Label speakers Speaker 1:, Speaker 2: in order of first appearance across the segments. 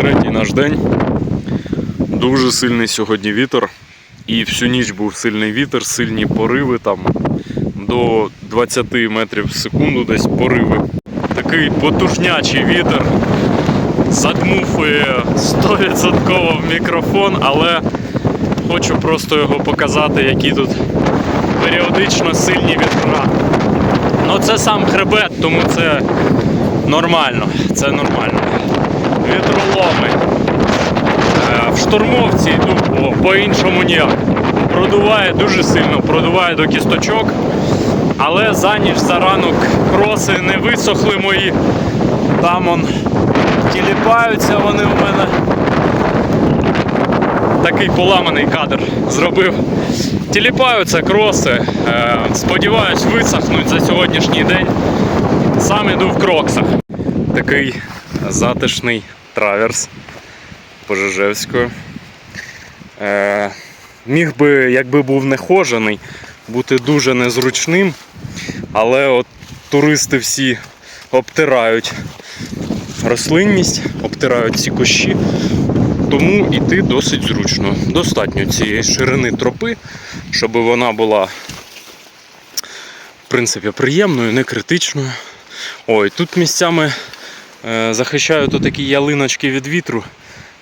Speaker 1: третій наш день. Дуже сильний сьогодні вітер. І всю ніч був сильний вітер, сильні пориви там до 20 метрів в секунду десь пориви. Такий потужнячий вітер. Задмуфує 100% в мікрофон, але хочу просто його показати, які тут періодично сильні вітра. Ну це сам хребет, тому це нормально. Це нормально. Вітроломи. Е, В штурмовці ну, по- по-іншому ніяк. Продуває дуже сильно, продуває до кісточок. Але за ніч, за ранок кроси не висохли мої. Там он тіліпаються вони в мене. Такий поламаний кадр зробив. Тіліпаються кроси. Е, Сподіваюсь, висохнуть за сьогоднішній день. Сам іду в кроксах. Такий затишний траверс Пожежевською. Е, міг би, якби був не хожений, бути дуже незручним, але от туристи всі обтирають рослинність, обтирають ці кущі, тому йти досить зручно. Достатньо цієї ширини тропи, щоб вона була в принципі приємною, не критичною. Ой, тут місцями е, захищають отакі ялиночки від вітру.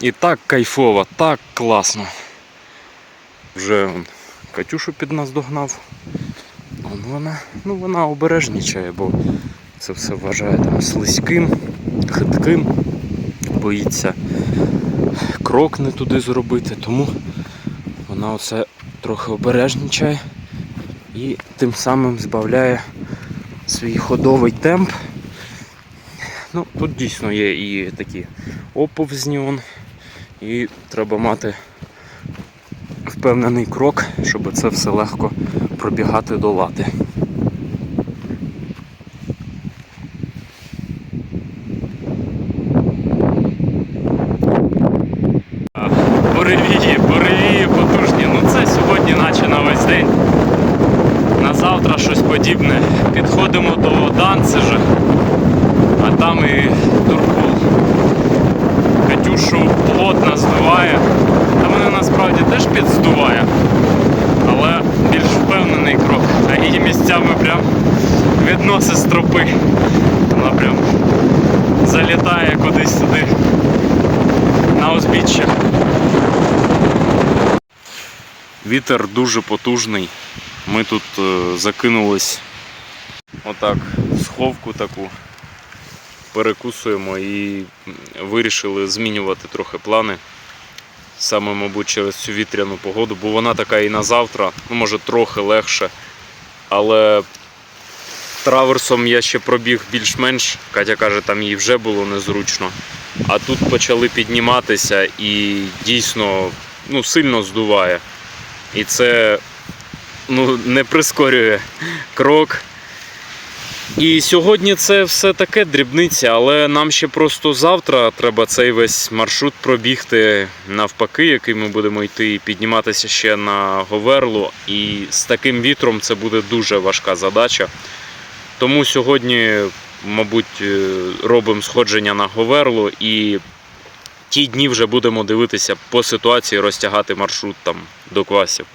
Speaker 1: І так кайфово, так класно. Вже он, Катюшу під нас догнав. Он вона, ну вона обережнічає, бо це все вважає там слизьким, хитким, боїться крок не туди зробити, тому вона оце трохи обережнічає і тим самим збавляє свій ходовий темп. Ну, тут дійсно є і такі оповзні, он, і треба мати впевнений крок, щоб це все легко пробігати долати. Буревії, буревії потужні. Ну це сьогодні наче на весь день. На завтра щось подібне. Підходимо до Данцижа, а там і Туркул. Катюшу плотно здуває. Та мене насправді теж підздуває, але більш впевнений крок. А її місцями прям відносить з тропи. Вона прям залітає кудись сюди на узбіччя. Вітер дуже потужний. Ми тут е, закинулись отак в сховку таку, перекусуємо і вирішили змінювати трохи плани. Саме, мабуть, через цю вітряну погоду, бо вона така і на завтра, ну може трохи легше. Але траверсом я ще пробіг більш-менш. Катя каже, там їй вже було незручно. А тут почали підніматися і дійсно ну, сильно здуває. І це ну, не прискорює крок. І сьогодні це все таке дрібниця, але нам ще просто завтра треба цей весь маршрут пробігти навпаки, який ми будемо йти і підніматися ще на Говерлу. І з таким вітром це буде дуже важка задача. Тому сьогодні, мабуть, е, робимо сходження на Говерлу і ті дні вже будемо дивитися по ситуації, розтягати маршрут там до квасів.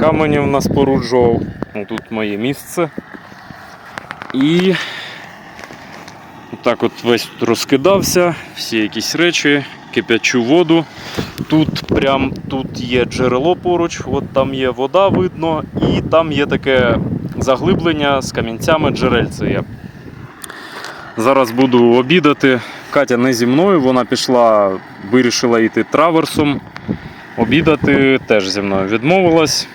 Speaker 1: Каменів нас поруджував. Ну, Тут моє місце. І так от весь розкидався, всі якісь речі, кип'ячу воду. Тут прям тут є джерело поруч, от там є вода видно, і там є таке заглиблення з камінцями джерельце є. Зараз буду обідати. Катя не зі мною, вона пішла, вирішила йти траверсом. Обідати теж зі мною відмовилась.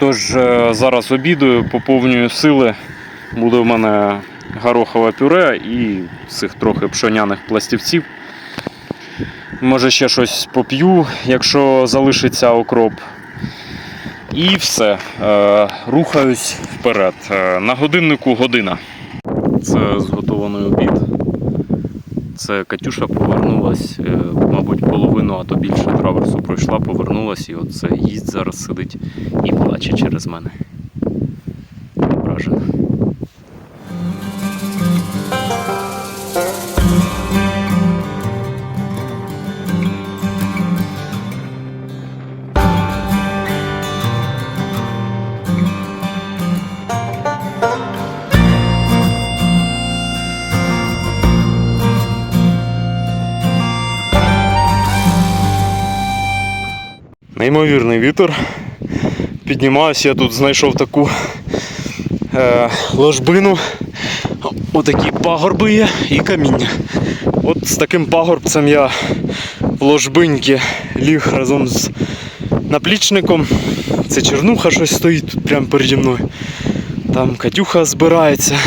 Speaker 1: Тож е, зараз обідаю, поповнюю сили. Буде в мене горохове пюре і цих трохи пшоняних пластівців. Може ще щось поп'ю, якщо залишиться окроп. І все. Е, рухаюсь вперед. Е, на годиннику година. Це зготований обід. Це Катюша повернулась, е, мабуть, половину, а то більше траверсу пройшла, повернулась і оце їсть зараз сидить і плаче через мене. Неймовірний вітер. Піднімаюся, я тут знайшов таку е, ложбину. Отакі пагорби є і каміння. От з таким пагорбцем я в ложбиньки ліг разом з наплічником. Це чернуха щось стоїть тут прямо переді мною. Там Катюха збирається.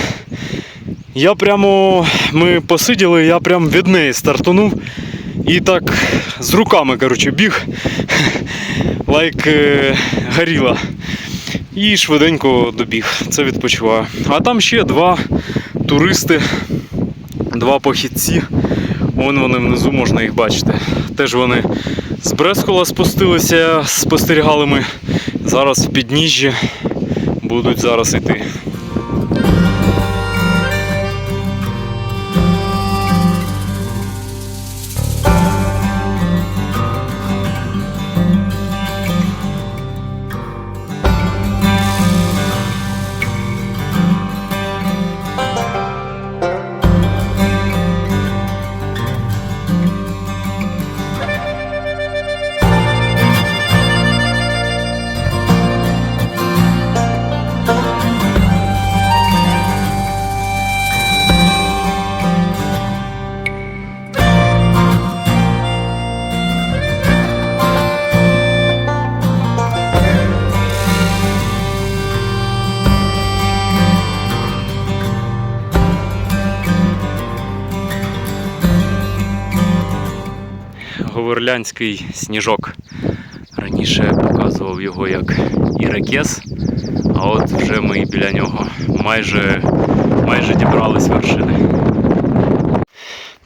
Speaker 1: Я прямо, ми посиділи, я прямо від неї стартанув і так з руками коротше, біг, лайк е, горіла. І швиденько добіг. Це відпочиваю. А там ще два туристи, два похідці. Вон вони внизу можна їх бачити. Теж вони з Брескола спустилися, спостерігали ми. Зараз в підніжжі будуть зараз йти. Говерлянський сніжок. Раніше показував його як ірекес, а от вже ми біля нього майже, майже дібрались вершини.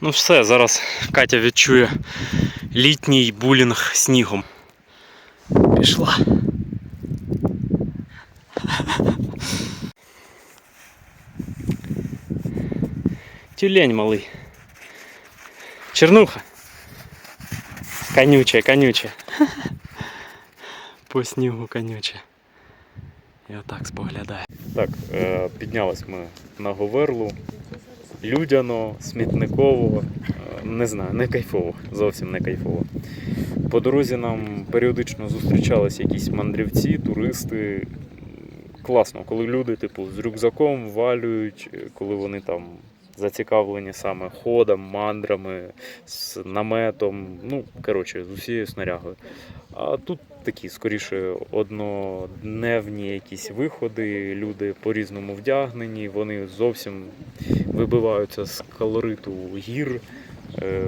Speaker 1: Ну все, зараз Катя відчує літній булінг снігом. Пішла. Тюлень малий. Чернуха. Конюче, конюче. По снігу конюче. І отак споглядає. Так, е, піднялись ми на Говерлу. Людяно, смітниково, е, не знаю, не кайфово, зовсім не кайфово. По дорозі нам періодично зустрічались якісь мандрівці, туристи. Класно, коли люди, типу, з рюкзаком валюють, е, коли вони там зацікавлені саме ходом, мандрами, з наметом, ну, коротше, з усією снарягою. А тут такі, скоріше, однодневні якісь виходи, люди по-різному вдягнені, вони зовсім вибиваються з колориту гір, е,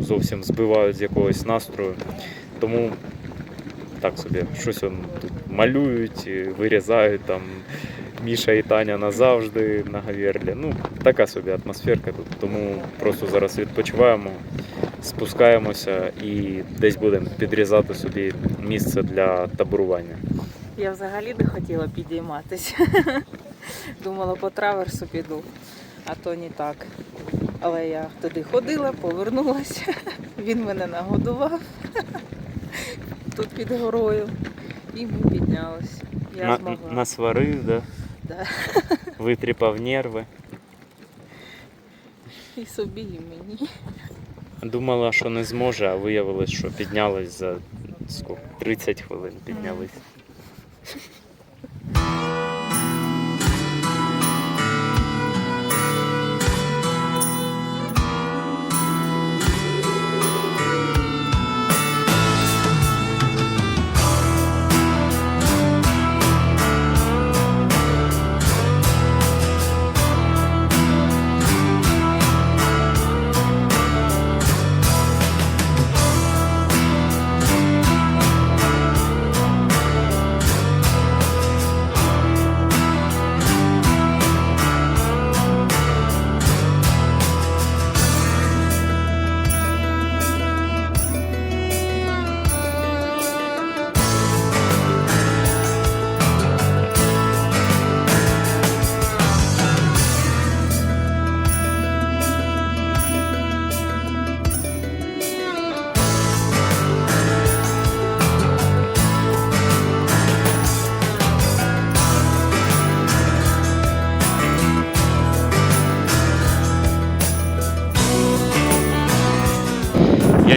Speaker 1: зовсім збивають з якогось настрою. Тому так собі, щось тут малюють, вирізають там Міша і Таня назавжди на Гаверлі. Ну, така собі атмосферка тут. Тому просто зараз відпочиваємо, спускаємося і десь будемо підрізати собі місце для таборування.
Speaker 2: Я взагалі не хотіла підійматися. Думала, по траверсу піду, а то не так. Але я туди ходила, повернулася. Він мене нагодував тут під горою. І ми піднялися. Я
Speaker 1: На,
Speaker 2: змогла.
Speaker 1: насварив, да?
Speaker 2: Да.
Speaker 1: витріпав нерви.
Speaker 2: І собі, і мені.
Speaker 1: Думала, що не зможе, а виявилось, що піднялась за скільки? 30 хвилин піднялись.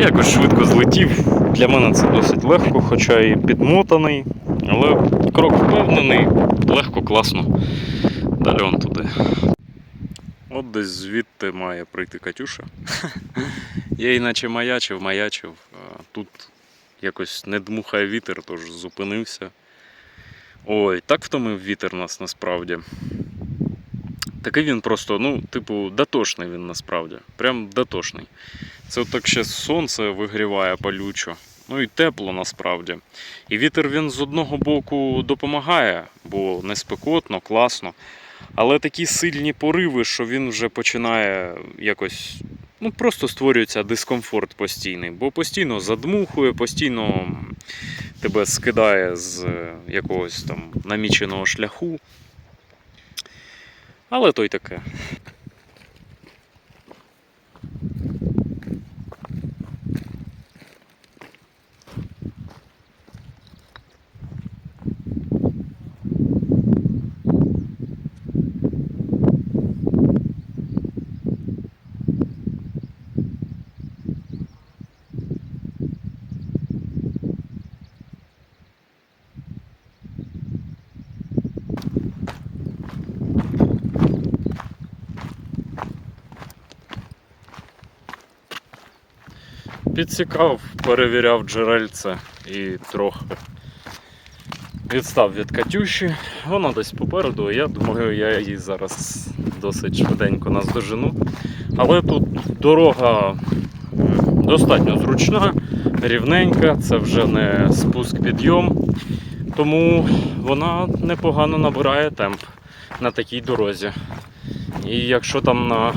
Speaker 1: Якось швидко злетів. Для мене це досить легко, хоча і підмотаний, але крок впевнений, легко, класно. Далі он туди. От десь звідти має прийти Катюша. Я іначе маячив, маячив. Тут якось не дмухає вітер, тож зупинився. Ой, так втомив вітер нас насправді. Такий він просто, ну, типу, дотошний він насправді. Прям дотошний. Це от так ще сонце вигріває палючо. Ну і тепло насправді. І вітер він з одного боку допомагає, бо не спекотно, класно. Але такі сильні пориви, що він вже починає якось. Ну, просто створюється дискомфорт постійний, бо постійно задмухує, постійно тебе скидає з е, якогось там наміченого шляху. Але то й таке. Підсікав, перевіряв джерельце і трохи відстав від Катюші. Вона десь попереду, я думаю, я її зараз досить швиденько наздожену. Але тут дорога достатньо зручна, рівненька, це вже не спуск підйом. Тому вона непогано набирає темп на такій дорозі. І якщо там на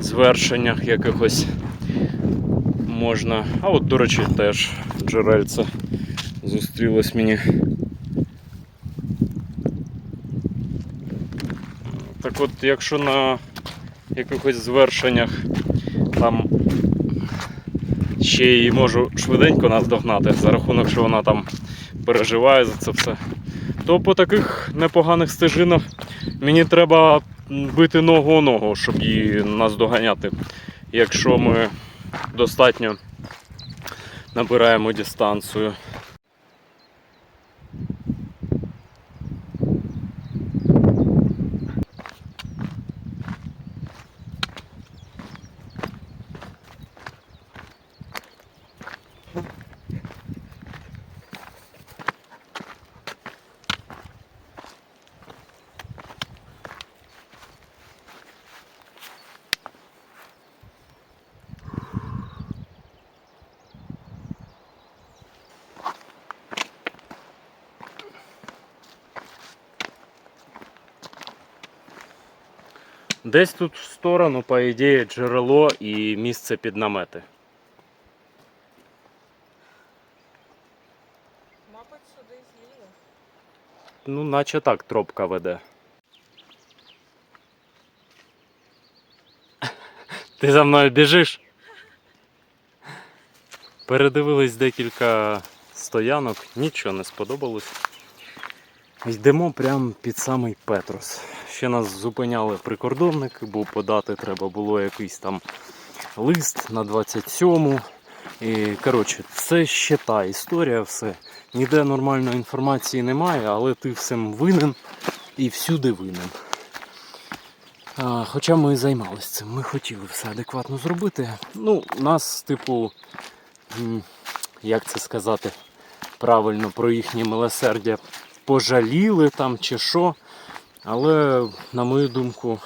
Speaker 1: звершеннях якихось можна. А от, до речі, теж джерельце зустрілось мені. Так от, якщо на якихось звершеннях там ще й можу швиденько наздогнати, за рахунок, що вона там переживає за це все, то по таких непоганих стежинах мені треба бити ногу о ногу, щоб її наздоганяти. Якщо ми достатньо набираємо дистанцію. Десь тут в сторону, по ідеї, джерело і місце під намети.
Speaker 2: Мабуть, сюди зліва.
Speaker 1: Ну, наче так тропка веде. Ти за мною біжиш? Передивились декілька стоянок, нічого не сподобалось. Йдемо прямо під самий Петрос. Ще нас зупиняли прикордонники, бо подати треба було якийсь там лист на 27-му. І коротше, це ще та історія, все. Ніде нормальної інформації немає, але ти всім винен і всюди винен. А, хоча ми і займалися цим, ми хотіли все адекватно зробити. Ну, нас, типу, як це сказати правильно про їхнє милосердя пожаліли там чи що. Але, на мою думку,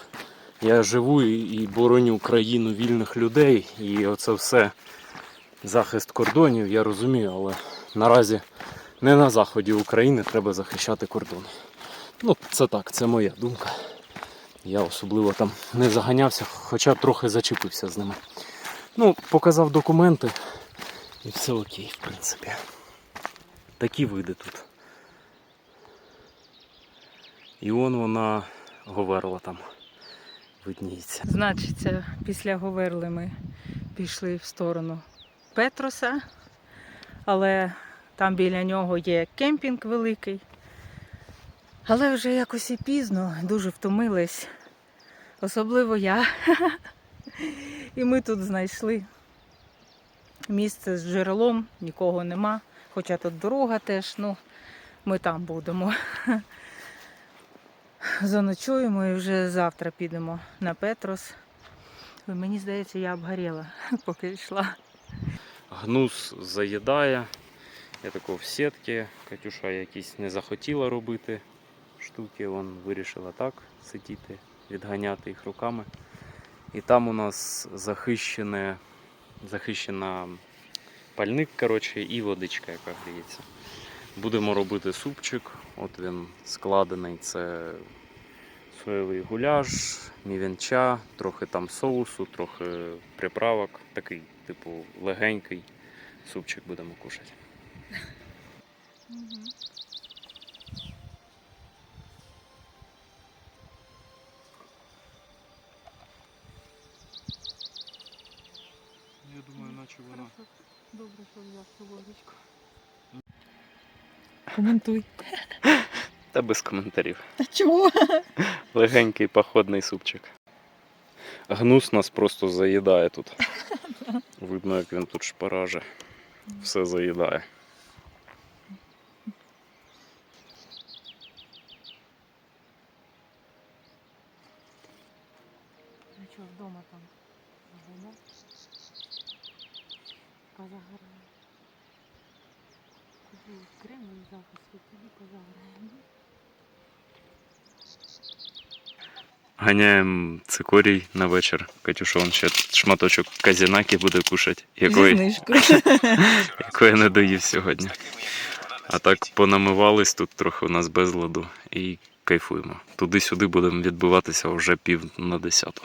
Speaker 1: я живу і, бороню країну вільних людей, і оце все захист кордонів, я розумію, але наразі не на заході України треба захищати кордони. Ну, це так, це моя думка. Я особливо там не заганявся, хоча трохи зачепився з ними. Ну, показав документи і все окей, в принципі. Такі види тут. І он вона говерла там. Видніється.
Speaker 2: Значиться, після Говерли ми пішли в сторону Петроса, але там біля нього є кемпінг великий. Але вже якось і пізно, дуже втомились. Особливо я. І ми тут знайшли місце з джерелом, нікого нема. Хоча тут дорога теж, ну ми там будемо. Заночуємо і вже завтра підемо на Петрос. Мені здається, я обгоріла, поки йшла.
Speaker 1: Гнус заїдає. Я тако в сітки. Катюша якісь не захотіла робити штуки, вон вирішила так сидіти, відганяти їх руками. І там у нас захищене, захищена пальник, коротше, і водичка, яка гріється. Будемо робити супчик. От він складений. Це соєвий гуляш, мівенча, трохи там соусу, трохи приправок. Такий, типу, легенький супчик будемо кушати.
Speaker 3: Я думаю, наче вона.
Speaker 2: Добре, що взяв цю водичку. Коментуй.
Speaker 1: Та без коментарів.
Speaker 2: Та чого?
Speaker 1: Легенький походний супчик. Гнус нас просто заїдає тут. Видно, як він тут шпараже. Все заїдає.
Speaker 2: Ну що, вдома там загоря? Куди кремовий захист, тоді позагорає.
Speaker 1: Ганяємо цикорій на вечір. Катюшон ще шматочок казінаки буде кушати, якої, якої не доїв сьогодні. А так понамивались тут трохи у нас безладу і кайфуємо. Туди-сюди будемо відбиватися вже пів на десяту.